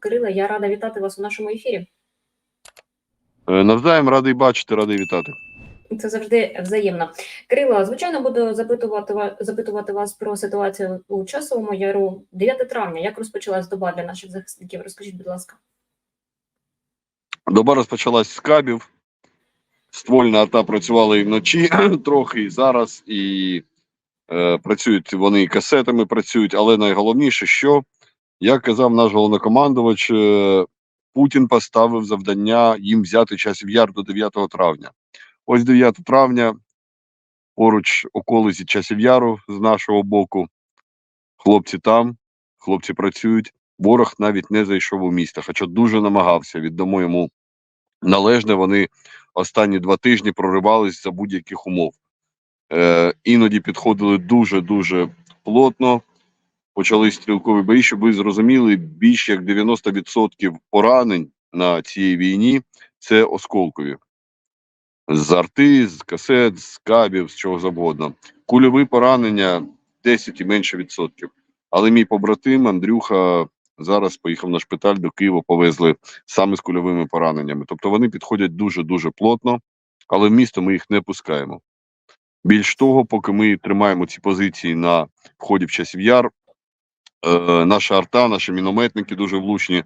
Кирила, я рада вітати вас у нашому ефірі. Е, Навзаєм радий бачити, радий вітати. Це завжди взаємно. Кирило, звичайно, буду запитувати ва- запитувати вас про ситуацію у часовому яру. 9 травня. Як розпочалась доба для наших захисників? Розкажіть, будь ласка. Доба розпочалась з кабів. Ствольна АТА працювала і вночі трохи, і зараз, і е, працюють вони і касетами працюють, але найголовніше, що, як казав наш головнокомандувач, е, Путін поставив завдання їм взяти часів яр до 9 травня. Ось 9 травня, поруч околиці часів яру з нашого боку. Хлопці там, хлопці працюють. Ворог навіть не зайшов у місто, хоча дуже намагався. Віддамо йому належне. Вони останні два тижні проривались за будь-яких умов. Е, іноді підходили дуже дуже плотно. Почались стрілкові бої, щоб ви зрозуміли, більш як 90% поранень на цій війні це осколкові. З арти, з касет, з кабів, з чого завгодно. Кульові поранення 10 і менше відсотків. Але мій побратим Андрюха зараз поїхав на шпиталь до Києва, повезли саме з кульовими пораненнями. Тобто вони підходять дуже дуже плотно, але в місто ми їх не пускаємо. Більш того, поки ми тримаємо ці позиції на вході в часів яр, наша арта, наші мінометники дуже влучні.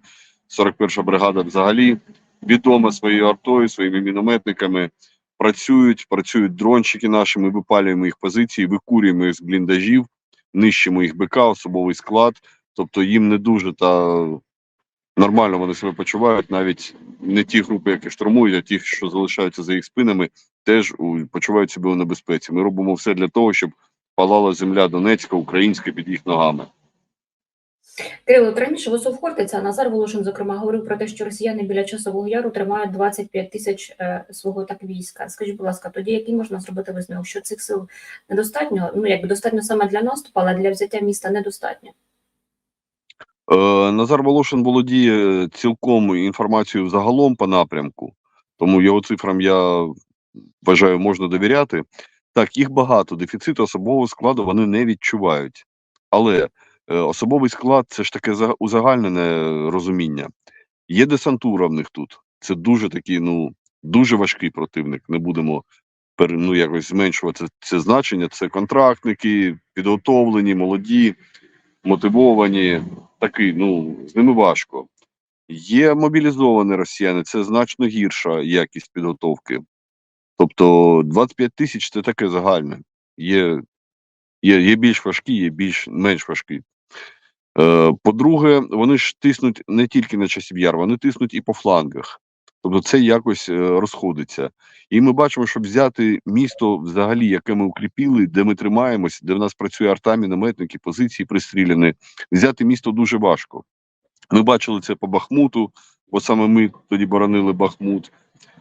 41 бригада взагалі відома своєю артою, своїми мінометниками. Працюють, працюють дрончики наші, ми випалюємо їх позиції, викурюємо їх з бліндажів, нищимо їх БК, особовий склад. Тобто їм не дуже та нормально вони себе почувають. Навіть не ті групи, які штурмують, а ті, що залишаються за їх спинами, теж почувають себе у небезпеці. Ми робимо все для того, щоб палала земля Донецька, українська під їх ногами. Кирило, от раніше Висов Хортиця, Назар Волошин, зокрема, говорив про те, що росіяни біля часового яру тримають 25 тисяч е, свого так війська. Скажіть, будь ласка, тоді який можна зробити висновок, що цих сил недостатньо? Ну якби достатньо саме для наступу, але для взяття міста недостатньо. Е, Назар Волошин володіє цілком інформацією загалом по напрямку, тому його цифрам я вважаю, можна довіряти. Так, їх багато. Дефіциту особового складу вони не відчувають. Але е, особовий склад це ж таке узагальнене розуміння. Є десантура в них тут. Це дуже такий, ну, дуже важкий противник. Не будемо ну, якось зменшувати це, це значення. Це контрактники, підготовлені, молоді, мотивовані такий, ну з ними важко. Є мобілізовані росіяни, це значно гірша якість підготовки. Тобто 25 тисяч це таке загальне. Є, є, є більш важкі, є більш менш важкі. Е, по-друге, вони ж тиснуть не тільки на часів яр, вони тиснуть і по флангах. Тобто це якось е, розходиться. І ми бачимо, щоб взяти місто, взагалі, яке ми укріпили, де ми тримаємось, де в нас працює арта, мінометники, позиції пристріляні, взяти місто дуже важко. Ми бачили це по Бахмуту, бо саме ми тоді боронили Бахмут.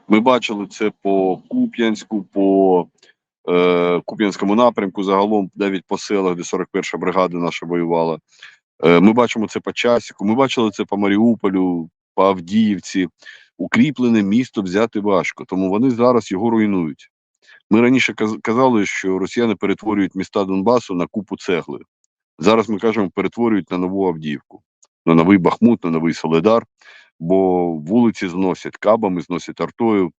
Ми бачили це по Куп'янську, по е, Куп'янському напрямку, загалом навіть по селах, де 41 бригада наша воювала. Е, ми бачимо це по Часіку, ми бачили це по Маріуполю, по Авдіївці. Укріплене місто взяти важко, тому вони зараз його руйнують. Ми раніше казали, що росіяни перетворюють міста Донбасу на купу цегли. Зараз ми кажемо, перетворюють на нову Авдіївку, на новий Бахмут, на новий Соледар, бо вулиці зносять кабами, зносять артою.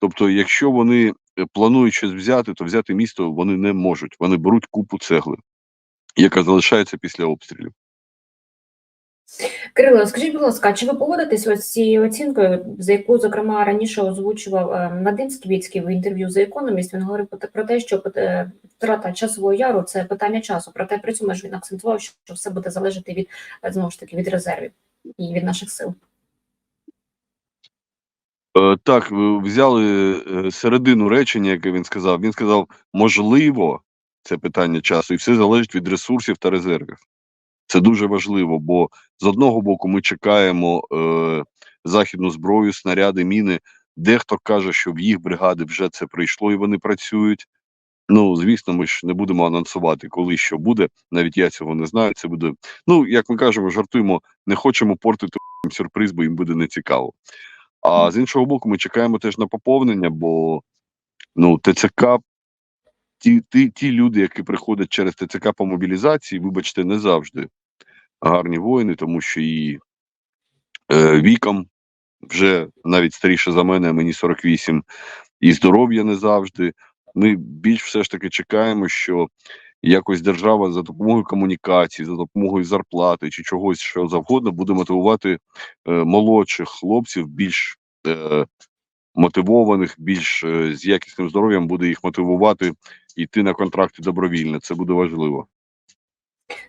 Тобто, якщо вони е, планують щось взяти, то взяти місто вони не можуть. Вони беруть купу цегли, яка залишається після обстрілів. Кирило, скажіть, будь ласка, чи ви погодитесь ось з цією оцінкою, за яку, зокрема, раніше озвучував Надим Скібіцький в інтерв'ю за економіст? Він говорив про те- що е, втрата часового яру це питання часу. Проте при цьому ж він акцентував, що все буде залежати від е, знову ж таки від резервів і від наших сил. Е, так, взяли середину речення, яке він сказав. Він сказав, можливо, це питання часу, і все залежить від ресурсів та резервів. Це дуже важливо, бо з одного боку ми чекаємо е, західну зброю, снаряди, міни. Дехто каже, що в їх бригади вже це прийшло і вони працюють. Ну, звісно, ми ж не будемо анонсувати, коли що буде. Навіть я цього не знаю. Це буде. Ну, як ми кажемо, жартуємо, не хочемо портити сюрприз, бо їм буде нецікаво. А з іншого боку, ми чекаємо теж на поповнення, бо ну, ТЦК, ті, ті, ті люди, які приходять через ТЦК по мобілізації, вибачте, не завжди гарні воїни, тому що і е, віком, вже навіть старіше за мене, мені 48, і здоров'я не завжди. Ми більш все ж таки чекаємо, що якось держава за допомогою комунікації, за допомогою зарплати чи чогось що завгодно буде мотивувати е, молодших хлопців, більш е, мотивованих, більш е, з якісним здоров'ям, буде їх мотивувати йти на контракти добровільно. Це буде важливо.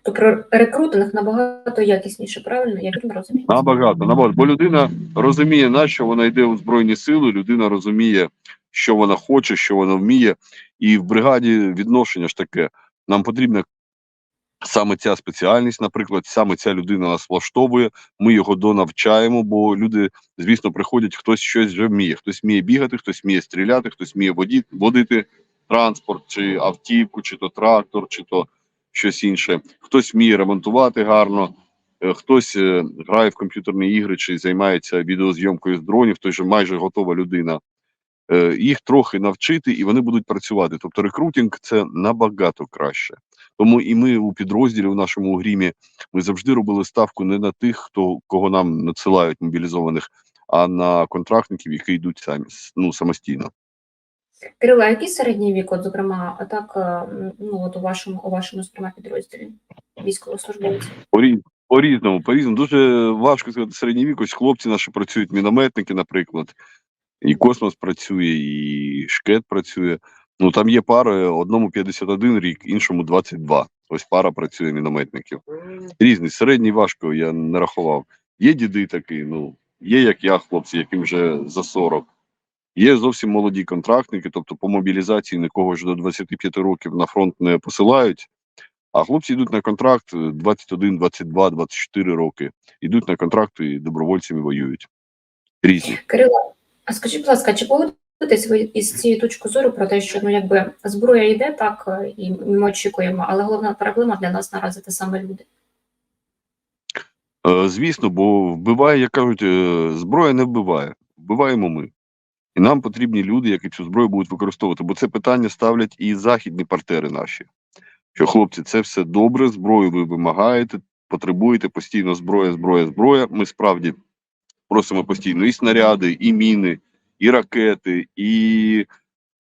Тобто рекрутинг набагато якісніше, правильно? Як він розуміє? Набагато, набагато. Бо людина розуміє, на що вона йде у Збройні Сили, людина розуміє, що вона хоче, що вона вміє. І в бригаді відношення ж таке. Нам потрібна саме ця спеціальність, наприклад, саме ця людина нас влаштовує. Ми його донавчаємо, бо люди, звісно, приходять, хтось щось вже вміє. Хтось вміє бігати, хтось вміє стріляти, хтось вміє водити транспорт, чи автівку, чи то трактор, чи то щось інше. Хтось вміє ремонтувати гарно. Е, Хтось е, грає в комп'ютерні ігри чи займається відеозйомкою з дронів, той же майже готова людина. Е, Їх трохи навчити, і вони будуть працювати. Тобто рекрутинг це набагато краще. Тому і ми у підрозділі у нашому грімі ми завжди робили ставку не на тих, хто кого нам надсилають мобілізованих, а на контрактників, які йдуть самі ну самостійно. Кирило, а який середній вік, от, зокрема, а так, е, ну, от у вашому, у вашому, зокрема, підрозділі військовослужбовців? По-рі- По-різному, по-різному. Дуже важко сказати середній вік. Ось хлопці наші працюють, мінометники, наприклад, і космос працює, і шкет працює. Ну там є пари, одному 51 рік, іншому 22. Ось пара працює мінометників. Різний, середній важко, я не рахував. Є діди такі, ну, є як я, хлопці, яким вже за 40. Є зовсім молоді контрактники, тобто по мобілізації нікого ж до 25 років на фронт не посилають. А хлопці йдуть на контракт е, 21, 22, 24 роки. Йдуть на контракт і добровольцями воюють. Різні. Кирило, а скажіть, будь ласка, чи погодитесь ви із цією точки зору про те, що ну якби зброя йде так, е, і ми очікуємо, але головна проблема для нас наразі це саме люди. Е, звісно, бо вбиває, як кажуть, е, зброя не вбиває. Вбиваємо ми. І нам потрібні люди, які цю зброю будуть використовувати. Бо це питання ставлять і західні партнери наші. Що хлопці, це все добре, зброю ви вимагаєте, потребуєте постійно зброя, зброя, зброя. Ми справді просимо постійно і снаряди, і міни, і ракети, і,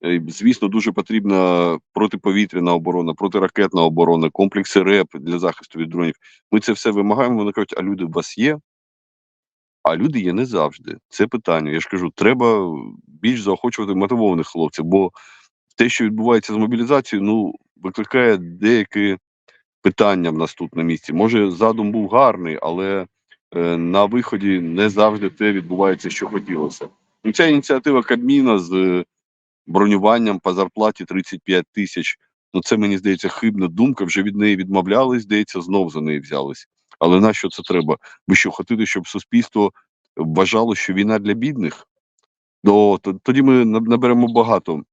е, звісно, дуже потрібна протиповітряна оборона, протиракетна оборона, комплекси РЕП для захисту від дронів. Ми це все вимагаємо. Вони кажуть, а люди у вас є? А люди є не завжди. Це питання. Я ж кажу, треба більш заохочувати мотивованих хлопців, бо те, що відбувається з мобілізацією, ну викликає деякі питання в нас тут на місці. Може, задум був гарний, але е, на виході не завжди те відбувається, що хотілося. Ну, ця ініціатива Кабміна з е, бронюванням по зарплаті 35 тисяч. Ну, це мені здається хибна думка. Вже від неї відмовлялись, здається, знов за неї взялись. Але на що це треба? Ви що хотите, щоб суспільство вважало, що війна для бідних? То, то тоді ми наберемо багато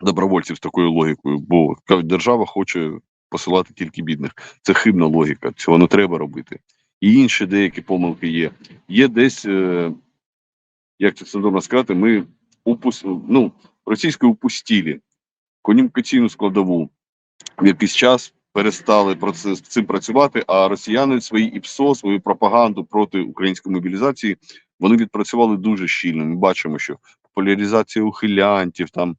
добровольців з такою логікою, бо держава хоче посилати тільки бідних. Це хибна логіка, цього не треба робити. І інші деякі помилки є. Є десь, е, як це синдромно сказати, ми упус, ну, російською упустілі комунікаційну складову в якийсь час перестали з цим працювати. А росіяни свої ІПСО, свою пропаганду проти української мобілізації вони відпрацювали дуже щільно. Ми бачимо, що популяризація ухилянтів, там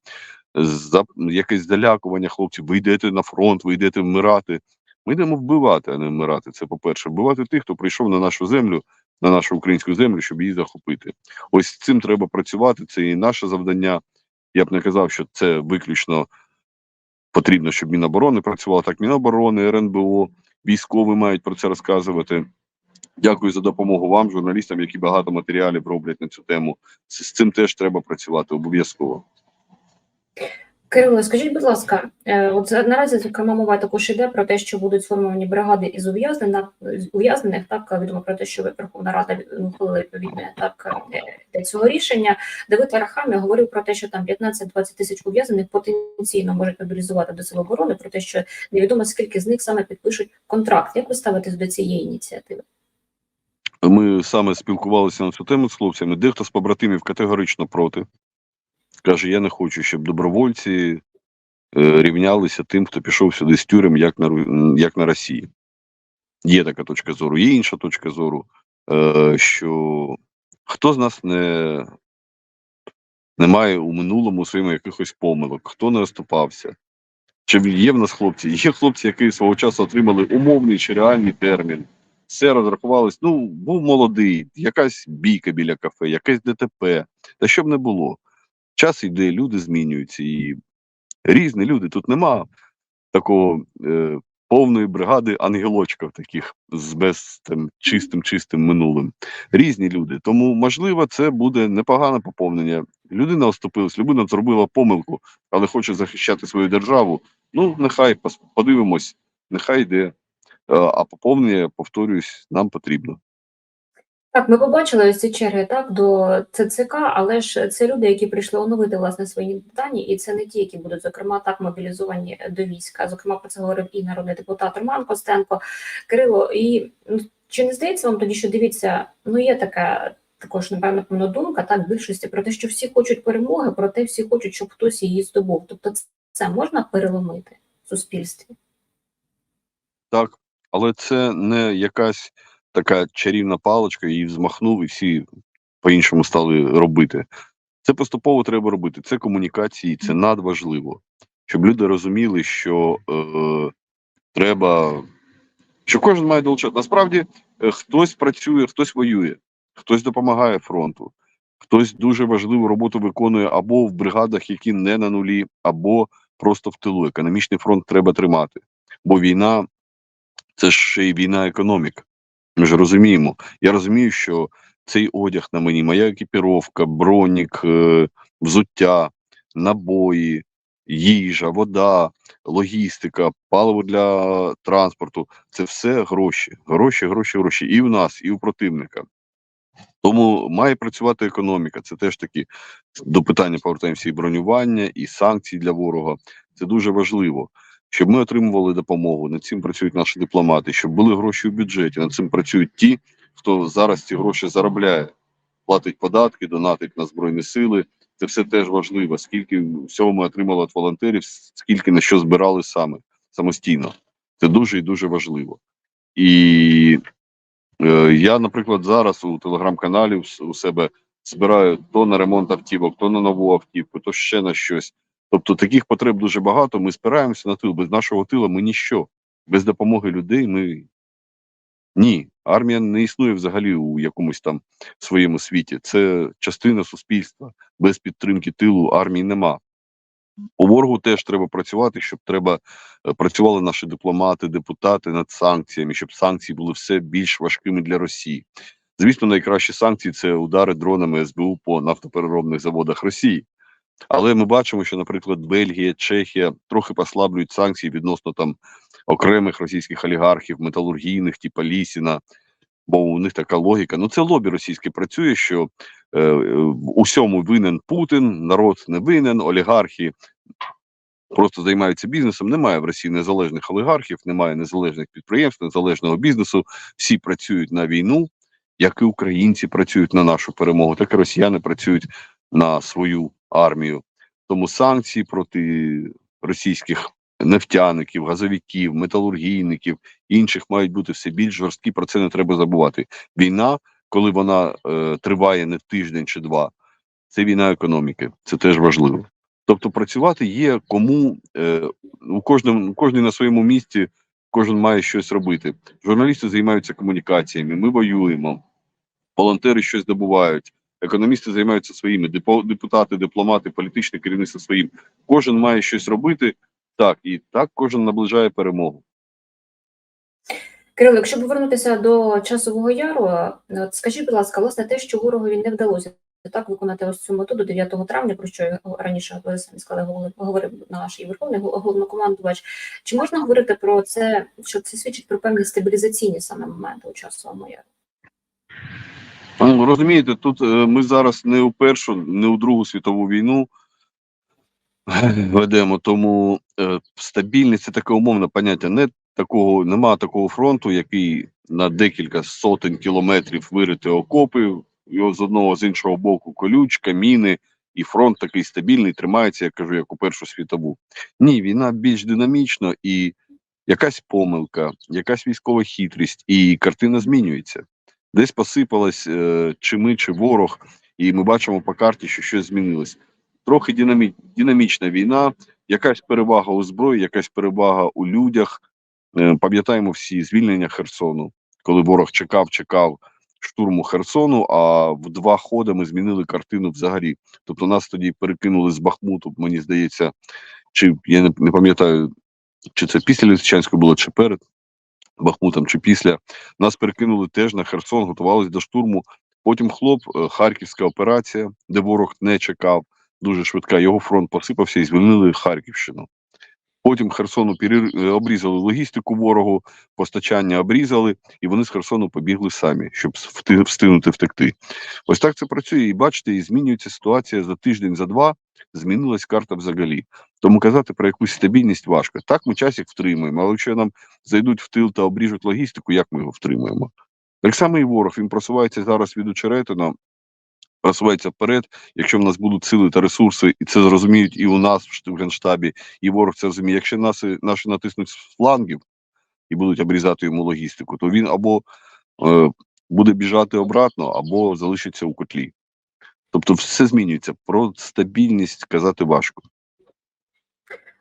за якесь залякування хлопців. Ви йдете на фронт, ви йдете вмирати. Ми йдемо вбивати, а не вмирати. Це по-перше, вбивати тих, хто прийшов на нашу землю, на нашу українську землю, щоб її захопити. Ось з цим треба працювати. Це і наше завдання. Я б не казав, що це виключно потрібно, щоб Міноборони працювало так. Міноборони, РНБО, військові мають про це розказувати. Дякую за допомогу вам, журналістам, які багато матеріалів роблять на цю тему. З цим теж треба працювати обов'язково. Кирило, скажіть, будь ласка, е, от наразі зокрема мова також йде про те, що будуть сформовані бригади із ув'язнених, ув'язнених. Так відомо про те, що Верховна Рада ухвалила відповідне так е, для цього рішення. Давид Арахамі говорив про те, що там 15-20 тисяч ув'язнених потенційно можуть мобілізувати до сил оборони, про те, що невідомо скільки з них саме підпишуть контракт. Як ви ставитесь до цієї ініціативи? Ми саме спілкувалися на цю тему з хлопцями. Дехто з побратимів категорично проти. Каже: я не хочу, щоб добровольці е, рівнялися тим, хто пішов сюди з тюрем, як на, як на Росії. Є така точка зору, є інша точка зору. е, що хто з нас не, не має у минулому своїми якихось помилок, хто не оступався. Чи є в нас хлопці? Є хлопці, які свого часу отримали умовний чи реальний термін. Все розрахувалось. Ну, був молодий, якась бійка біля кафе, якесь ДТП. Та що б не було. Час йде, люди змінюються, і різні люди. Тут нема такого е, повної бригади ангелочків таких з без там, чистим чистим минулим. Різні люди. Тому, можливо, це буде непогане поповнення. Людина оступилась, людина зробила помилку, але хоче захищати свою державу. Ну, нехай подивимось, нехай йде. Е, А поповнення, повторюсь, нам потрібно. Так, ми побачили ось ці черги так до ЦЦК, але ж це люди, які прийшли оновити власне свої дані, і це не ті, які будуть зокрема так мобілізовані до війська. Зокрема, про це говорив і народний депутат Роман Костенко, Кирило. І ну, чи не здається вам тоді, що дивіться, ну є така також напевно певно думка так більшості про те, що всі хочуть перемоги, проте всі хочуть, щоб хтось її здобув. Тобто, це можна переломити в суспільстві. Так, але це не якась така чарівна паличка, її взмахнув, і всі по-іншому стали робити. Це поступово треба робити. Це комунікації, це надважливо, щоб люди розуміли, що е, треба, що кожен має долучати. Насправді е, хтось працює, хтось воює, хтось допомагає фронту, хтось дуже важливу роботу виконує або в бригадах, які не на нулі, або просто в тилу. Економічний фронт треба тримати, бо війна це ж ще й війна економік. Ми ж розуміємо. Я розумію, що цей одяг на мені, моя екіпіровка, бронік, е, взуття, набої, їжа, вода, логістика, паливо для транспорту це все гроші. Гроші, гроші, гроші. І в нас, і у противника. Тому має працювати економіка. Це теж таки до питання повертаємося і бронювання, і санкцій для ворога. Це дуже важливо щоб ми отримували допомогу. Над цим працюють наші дипломати, щоб були гроші у бюджеті. Над цим працюють ті, хто зараз ці гроші заробляє, платить податки, донатить на збройні сили. Це все теж важливо. Скільки всього ми отримали від волонтерів, скільки на що збирали саме самостійно. Це дуже і дуже важливо. І е, я, наприклад, зараз у телеграм-каналі у себе збираю то на ремонт автівок, то на нову автівку, то ще на щось. Тобто таких потреб дуже багато. Ми спираємося на тил. Без нашого тила ми ніщо. Без допомоги людей ми ні. Армія не існує взагалі у якомусь там своєму світі. Це частина суспільства. Без підтримки тилу армії нема. У ворогу теж треба працювати, щоб треба е, працювали наші дипломати, депутати над санкціями, щоб санкції були все більш важкими для Росії. Звісно, найкращі санкції це удари дронами СБУ по нафтопереробних заводах Росії. Але ми бачимо, що, наприклад, Бельгія, Чехія трохи послаблюють санкції відносно там окремих російських олігархів, металургійних, типа Лісіна, бо у них така логіка. Ну це лобі російське працює, що е, в усьому винен Путін, народ не винен, олігархи просто займаються бізнесом. Немає в Росії незалежних олігархів, немає незалежних підприємств, незалежного бізнесу. Всі працюють на війну, як і українці працюють на нашу перемогу, так і росіяни працюють на свою армію. Тому санкції проти російських нефтяників, газовиків, металургійників, інших мають бути все більш жорсткі. Про це не треба забувати. Війна, коли вона е, триває не тиждень чи два, це війна економіки. Це теж важливо. Тобто, працювати є кому е, у кожному кожен на своєму місці, кожен має щось робити. Журналісти займаються комунікаціями. Ми воюємо, волонтери щось добувають. Економісти займаються своїми, депутати, дипломати, політичне керівництво своїм. Кожен має щось робити. Так, і так кожен наближає перемогу. Кирило, якщо повернутися до часового яру, от скажіть, будь ласка, власне, те, що ворогові не вдалося так виконати ось цю мету до 9 травня, про що раніше ви сказали, говорив наш і верховний головнокомандувач. Чи можна говорити про це, що це свідчить про певні стабілізаційні саме моменти у часовому яру? Ну, Розумієте, тут е, ми зараз не у першу, не у Другу світову війну ведемо, тому е, стабільність це таке умовне поняття. Не такого, нема такого фронту, який на декілька сотень кілометрів вирити окопи, його з одного з іншого боку колючка, міни, і фронт такий стабільний, тримається, я кажу, як у Першу світову. Ні, війна більш динамічна і якась помилка, якась військова хитрість, і картина змінюється. Десь посипалось е, чи ми, чи ворог, і ми бачимо по карті, що щось змінилось. Трохи динамі... динамічна війна, якась перевага у зброї, якась перевага у людях. Е, Пам'ятаємо всі звільнення Херсону, коли ворог чекав, чекав штурму Херсону, а в два ходи ми змінили картину взагалі. Тобто нас тоді перекинули з Бахмуту, мені здається, чи я не, пам'ятаю, чи це після Лисичанського було, чи перед Бахмутом, чи після. Нас перекинули теж на Херсон, готувалися до штурму. Потім хлоп, е, Харківська операція, де ворог не чекав, дуже швидка. Його фронт посипався і звільнили Харківщину. Потім Херсону е, обрізали логістику ворогу, постачання обрізали, і вони з Херсону побігли самі, щоб встигнути втекти. Ось так це працює. І бачите, і змінюється ситуація за тиждень, за два. Змінилась карта взагалі. Тому казати про якусь стабільність важко. Так, ми часик втримуємо, але якщо нам зайдуть в тил та обріжуть логістику, як ми його втримуємо? Так само і ворог він просувається зараз від очеретина, просувається вперед. Якщо в нас будуть сили та ресурси, і це зрозуміють і у нас в шт- генштабі, і ворог це розуміє. Якщо нас наші натиснуть з флангів і будуть обрізати йому логістику, то він або е, буде біжати обратно, або залишиться у котлі. Тобто все змінюється. Про стабільність казати важко.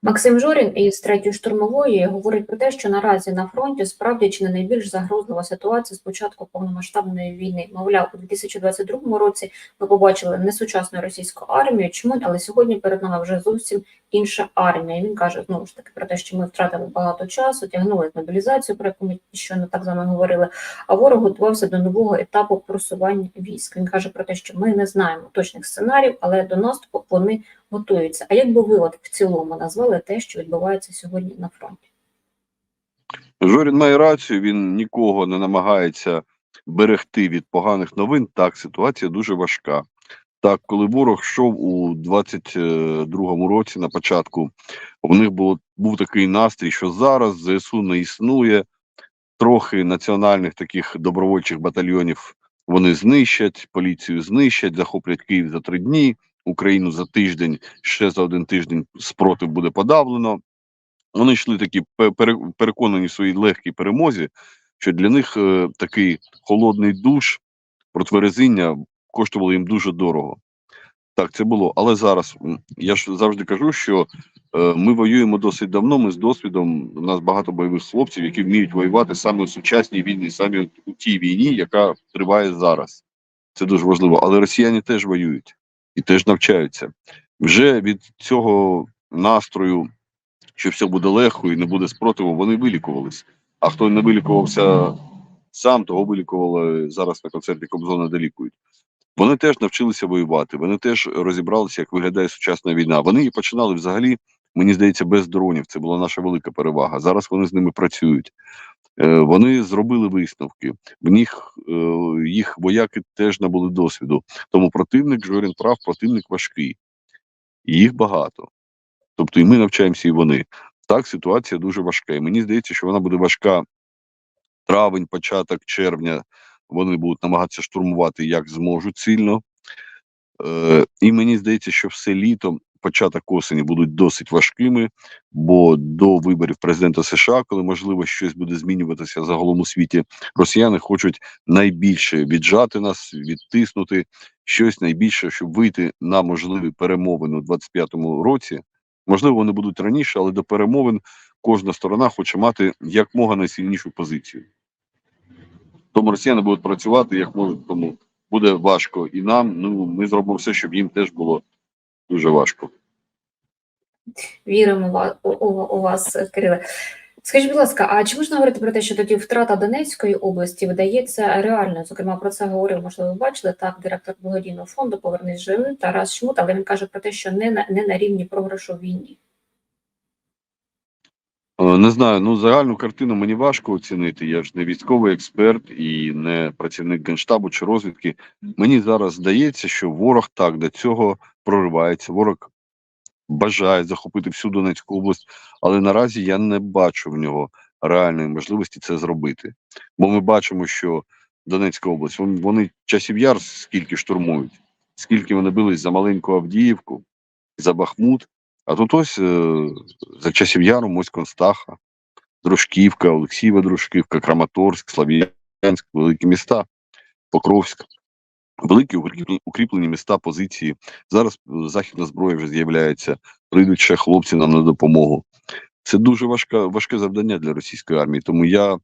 Максим Жорін із третьої штурмової говорить про те, що наразі на фронті справді чи не найбільш загрозлива ситуація з початку повномасштабної війни. Мовляв, у 2022 році ми побачили несучасну російську армію. Чому але сьогодні перед нами вже зовсім інша армія? Він каже знову ж таки про те, що ми втратили багато часу, тягнули мобілізацію, про яку ми щойно так з вами говорили. А ворог готувався до нового етапу просування військ. Він каже про те, що ми не знаємо точних сценаріїв, але до наступу вони готуються. А як би ви от в цілому назвали те, що відбувається сьогодні на фронті? Жорін має рацію, він нікого не намагається берегти від поганих новин. Так, ситуація дуже важка. Так, коли ворог йшов у 22-му році на початку, у них було, був такий настрій, що зараз ЗСУ не існує, трохи національних таких добровольчих батальйонів вони знищать, поліцію знищать, захоплять Київ за три дні, Україну за тиждень, ще за один тиждень спротив буде подавлено. Вони йшли такі переконані в своїй легкій перемозі, що для них е, такий холодний душ, протверезіння коштувало їм дуже дорого. Так, це було. Але зараз я ж завжди кажу, що е, ми воюємо досить давно. Ми з досвідом. У нас багато бойових хлопців, які вміють воювати саме у сучасній війні, саме у тій війні, яка триває зараз. Це дуже важливо. Але росіяни теж воюють і теж навчаються. Вже від цього настрою, що все буде легко і не буде спротиву, вони вилікувались. А хто не вилікувався сам, того вилікували зараз на концерті Кобзона, де лікують. Вони теж навчилися воювати, вони теж розібралися, як виглядає сучасна війна. Вони і починали взагалі, мені здається, без дронів. Це була наша велика перевага. Зараз вони з ними працюють. Е, Вони зробили висновки. В них е, їх вояки теж набули досвіду. Тому противник Жорін прав, противник важкий. Їх багато. Тобто, і ми навчаємося, і вони. Так, ситуація дуже важка. І мені здається, що вона буде важка травень, початок червня. Вони будуть намагатися штурмувати як зможуть сильно. Е, і мені здається, що все літо, початок осені будуть досить важкими, бо до виборів президента США, коли можливо щось буде змінюватися загалом у світі, росіяни хочуть найбільше віджати нас, відтиснути щось найбільше, щоб вийти на можливі перемовини у 25-му році. Можливо, вони будуть раніше, але до перемовин кожна сторона хоче мати якмога найсильнішу позицію. Тому росіяни будуть працювати як можуть, тому буде важко і нам. Ну ми зробимо все, щоб їм теж було дуже важко. Віримо у вас, Кириле. Скажіть, будь ласка, а чи можна говорити про те, що тоді втрата Донецької області видається реальною? Зокрема, про це говорив, можливо, ви бачили так, директор благодійного фонду Повернись живим Тарас Шмут, але він каже про те, що не на не на рівні програшу війні. Е, Не знаю, ну загальну картину мені важко оцінити. Я ж не військовий експерт і не працівник генштабу чи розвідки. Мені зараз здається, що ворог так до цього проривається. Ворог бажає захопити всю Донецьку область, але наразі я не бачу в нього реальної можливості це зробити. Бо ми бачимо, що Донецька область, вони часів яр скільки штурмують, скільки вони бились за маленьку Авдіївку, за Бахмут. А тут ось е, за часів яру Моськ Констаха, Дружківка, Олексієва Дружківка, Краматорськ, Слав'янськ, великі міста. Покровськ. Великі укріплені, міста, позиції. Зараз е, західна зброя вже з'являється, прийдуть ще хлопці нам на допомогу. Це дуже важка, важке завдання для російської армії. Тому я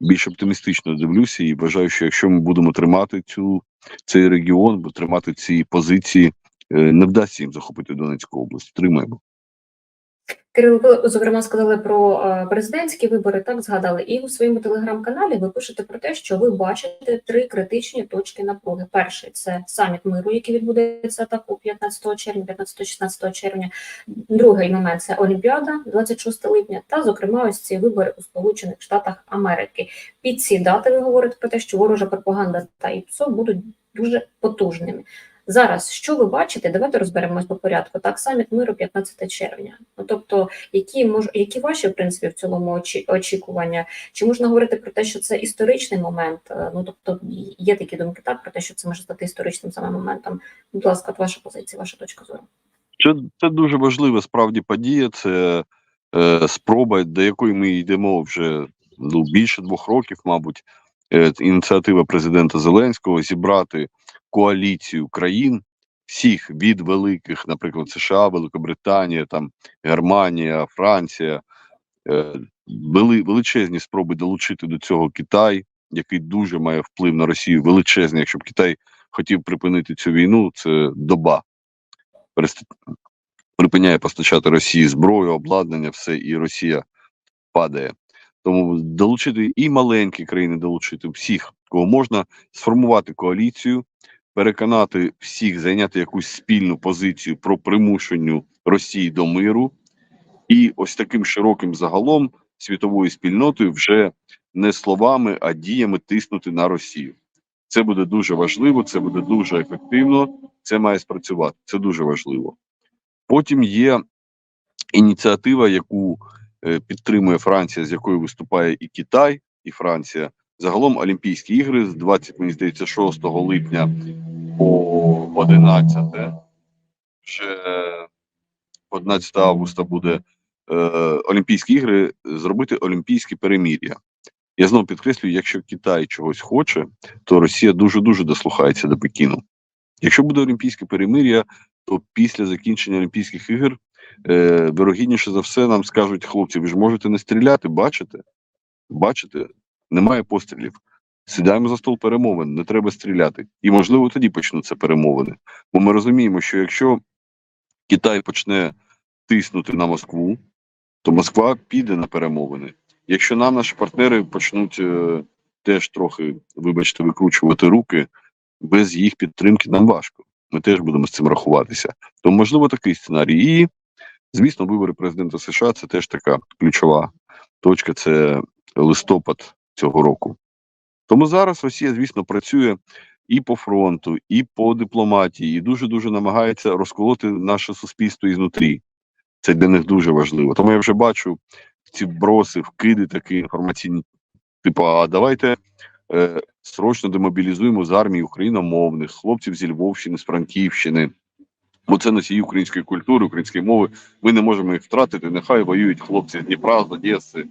більш оптимістично дивлюся і вважаю, що якщо ми будемо тримати цю цей регіон, тримати ці позиції, не вдасться їм захопити Донецьку область. Тримаємо. Кирило, ви, зокрема, сказали про е, президентські вибори, так згадали, і у своєму телеграм-каналі ви пишете про те, що ви бачите три критичні точки напруги. Перший це саміт миру, який відбудеться так у 15 червня, 15-16 червня. Другий момент це Олімпіада, 26 липня, та зокрема ось ці вибори у Сполучених Штатах Америки. Під ці дати ви говорите про те, що ворожа пропаганда та ІПСО будуть дуже потужними. Зараз що ви бачите? Давайте розберемось по порядку. Так, саміт миру 15 червня. Ну тобто, які мож, які ваші в принципі в цілому очі, очікування? Чи можна говорити про те, що це історичний момент? Е, Ну тобто є такі думки, так про те, що це може стати історичним саме моментом. Будь ласка, ваша позиція, ваша точка зору. Це, це дуже важлива справді подія. Це е, спроба, до якої ми йдемо вже ну, більше двох років, мабуть. Е, ініціатива президента Зеленського зібрати коаліцію країн всіх від великих, наприклад, США, Великобританія, там Германія, Франція. Е, вели, величезні спроби долучити до цього Китай, який дуже має вплив на Росію. Величезний, якщо б Китай хотів припинити цю війну, це доба. Припиняє постачати Росії зброю, обладнання, все, і Росія падає. Тому долучити і маленькі країни, долучити всіх, кого можна, сформувати коаліцію, переконати всіх зайняти якусь спільну позицію про примушенню Росії до миру, і ось таким широким загалом світовою спільнотою вже не словами, а діями тиснути на Росію. Це буде дуже важливо, це буде дуже ефективно. Це має спрацювати. Це дуже важливо. Потім є ініціатива, яку е, підтримує Франція, з якою виступає і Китай, і Франція. Загалом Олімпійські ігри з 20, мені здається, 6 липня по 11 вже 11 августа буде е, Олімпійські ігри зробити Олімпійські перемір'я. Я знову підкреслюю, якщо Китай чогось хоче, то Росія дуже дуже дослухається до Пекіну. Якщо буде Олімпійське перемир'я, то після закінчення Олімпійських ігор е, вирогідніше за все нам скажуть хлопці, ви ж можете не стріляти, бачите? Бачите, немає пострілів. Сідаємо за стол перемовин, не треба стріляти. І можливо тоді почнуться перемовини. Бо ми розуміємо, що якщо Китай почне тиснути на Москву, то Москва піде на перемовини. Якщо нам наші партнери почнуть е, теж трохи, вибачте, викручувати руки, без їх підтримки нам важко. Ми теж будемо з цим рахуватися. Тому можливо такий сценарій. І, звісно, вибори президента США це теж така ключова точка. Це листопад цього року. Тому зараз Росія, звісно, працює і по фронту, і по дипломатії, і дуже дуже намагається розколоти наше суспільство ізнутрі. Це для них дуже важливо. Тому я вже бачу ці броси, вкиди такі інформаційні. Типу, а давайте е, срочно демобілізуємо з армії україномовних хлопців зі Львовщини, з Франківщини. Бо це носії української культури, української мови. Ми не можемо їх втратити. Нехай воюють хлопці з Дніпра, з Одеси,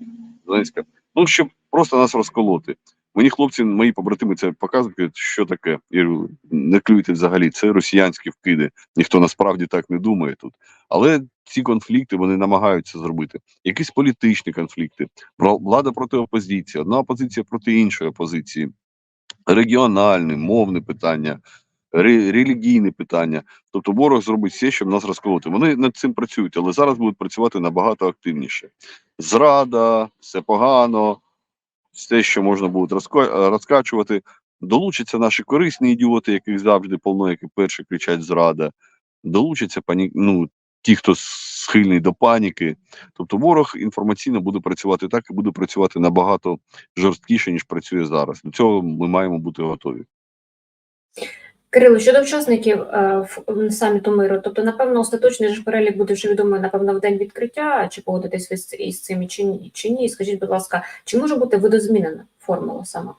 з Донецька. Ну щоб просто нас розколоти. Мені хлопці, мої побратими, це показують, що таке. Я говорю, не клюйте взагалі. Це росіянські вкиди. Ніхто насправді так не думає тут. Але ці конфлікти вони намагаються зробити. Якісь політичні конфлікти, влада проти опозиції, одна опозиція проти іншої опозиції, регіональне, мовне питання, ре- релігійне питання. Тобто ворог зробить все, щоб нас розколоти. Вони над цим працюють, але зараз будуть працювати набагато активніше. Зрада, все погано, все, що можна буде розкачувати. Долучаться наші корисні ідіоти, яких завжди повно, які перші кричать зрада. Долучаться пані... ну, ті, хто схильний до паніки. Тобто ворог інформаційно буде працювати так і буде працювати набагато жорсткіше, ніж працює зараз. До цього ми маємо бути готові. Кирило, щодо учасників е, саміту миру, тобто, напевно, остаточний ж перелік буде вже відомий, напевно, в день відкриття, чи погодитесь ви з із цим чи ні? Чи ні? Скажіть, будь ласка, чи може бути видозмінена формула сама?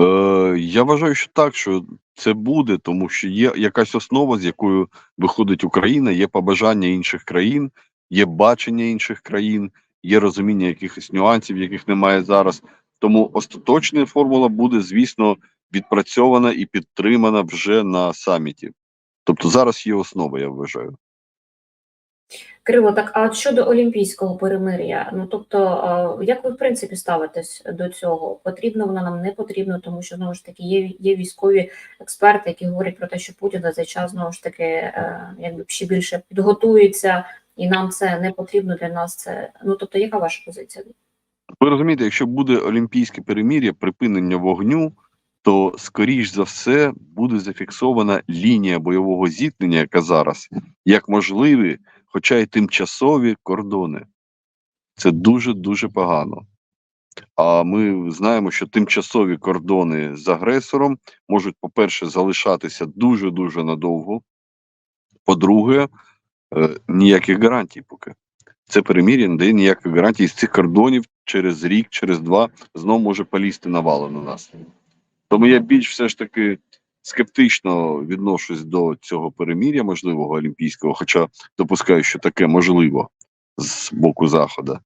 Е, я вважаю, що так, що це буде, тому що є якась основа, з якою виходить Україна, є побажання інших країн, є бачення інших країн, є розуміння якихось нюансів, яких немає зараз. Тому остаточна формула буде, звісно, відпрацьована і підтримана вже на саміті. Тобто зараз є основа, я вважаю. Кирило, так а щодо олімпійського перемир'я, ну тобто, як ви в принципі ставитесь до цього? Потрібно воно нам не потрібно, тому що знову ж таки є, є військові експерти, які говорять про те, що Путін за цей час знову ж таки е, якби ще більше підготується, і нам це не потрібно для нас. Це ну тобто, яка ваша позиція? Ви розумієте, якщо буде олімпійське перемір'я, припинення вогню, то скоріш за все буде зафіксована лінія бойового зіткнення, яка зараз як можливі, хоча й тимчасові кордони. Це дуже дуже погано. А ми знаємо, що тимчасові кордони з агресором можуть, по-перше, залишатися дуже дуже надовго. По-друге, е, ніяких гарантій поки. Це перемір'я не дає ніяких гарантій з цих кордонів через рік, через два знов може полізти навали на нас. Тому я більш все ж таки скептично відношусь до цього перемір'я можливого олімпійського, хоча допускаю, що таке можливо з боку Заходу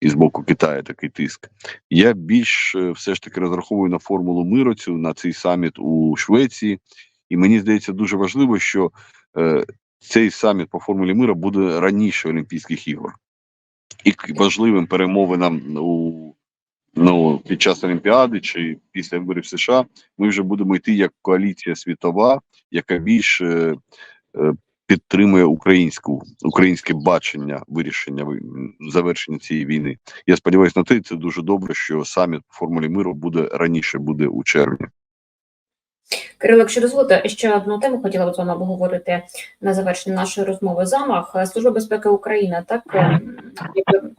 і з боку Китаю такий тиск. Я більш е, все ж таки розраховую на формулу миру цю на цей саміт у Швеції, і мені здається дуже важливо, що е, цей саміт по формулі миру буде раніше Олімпійських ігор. І важливим перемовинам у ну, під час Олімпіади чи після виборів США ми вже будемо йти як коаліція світова, яка більше е, підтримує українську українське бачення вирішення ви- завершення цієї війни. Я сподіваюся на те, це дуже добре, що саміт формулі миру буде раніше, буде у червні. Кирило, якщо дозволите, ще одну тему хотіла б з вами обговорити на завершення нашої розмови. Замах Е, Служба безпеки України так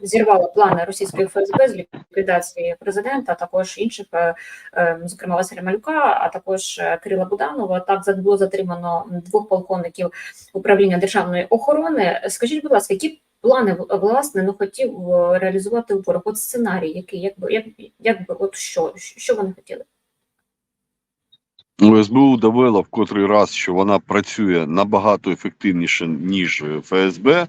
зірвала плани російської ФСБ з ліквідації президента, а також інших, е, е, зокрема Василя Малюка, а також Кирила Буданова. Так було затримано двох полковників управління державної охорони. Скажіть, будь ласка, які плани власне ну хотів реалізувати ворог? От сценарій, який якби як, якби от що, що вони хотіли? СБУ довела в котрий раз, що вона працює набагато ефективніше, ніж ФСБ,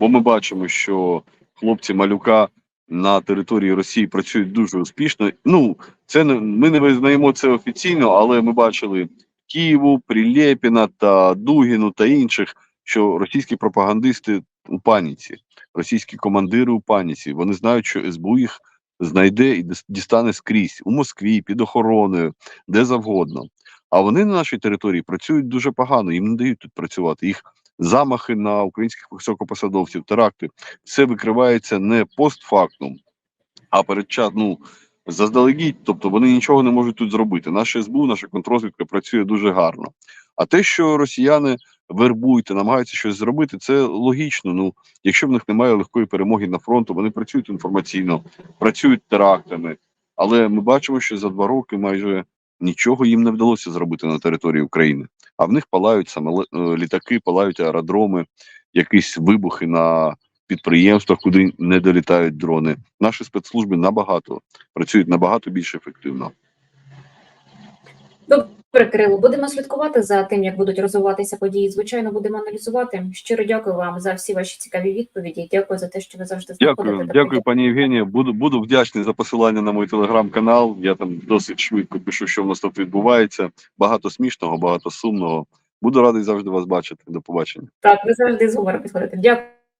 бо ми бачимо, що хлопці малюка на території Росії працюють дуже успішно. Ну, це не ми не визнаємо це офіційно, але ми бачили Києву, Прилєпіна та Дугіну та інших, що російські пропагандисти у паніці, російські командири у паніці. Вони знають, що СБУ їх знайде і дістане скрізь у Москві, під охороною, де завгодно. А вони на нашій території працюють дуже погано, їм не дають тут працювати. Їх замахи на українських високопосадовців, теракти, все викривається не постфактум, а передчас, ну, заздалегідь. Тобто вони нічого не можуть тут зробити. Наша СБУ, наша контрозвідка працює дуже гарно. А те, що росіяни вербують і намагаються щось зробити, це логічно. Ну, якщо в них немає легкої перемоги на фронту, вони працюють інформаційно, працюють терактами. Але ми бачимо, що за два роки майже нічого їм не вдалося зробити на території України. А в них палають саме літаки, палають аеродроми, якісь вибухи на підприємствах, куди не долітають дрони. Наші спецслужби набагато працюють набагато більш ефективно. Добре, Кирило, будемо слідкувати за тим, як будуть розвиватися події. Звичайно, будемо аналізувати. Щиро дякую вам за всі ваші цікаві відповіді. Дякую за те, що ви завжди знаходите. Дякую, дякую, пані Євгенія. Буду буду вдячний за посилання на мій телеграм-канал. Я там досить швидко пишу, що в нас тут відбувається. Багато смішного, багато сумного. Буду радий завжди вас бачити. До побачення. Так, ви завжди з гумором підходите.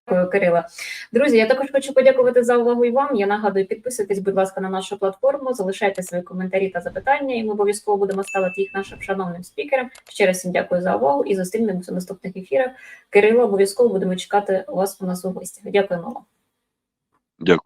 Дякую, Кирила. Друзі, я також хочу подякувати за увагу і вам. Я нагадую, підписуйтесь, будь ласка, на нашу платформу, залишайте свої коментарі та запитання, і ми обов'язково будемо ставити їх нашим шановним спікерам. Ще раз всім дякую за увагу і зустрінемося в наступних ефірах. Кирило, обов'язково будемо чекати вас у нас у гостях. Дякуємо вам. Дякую.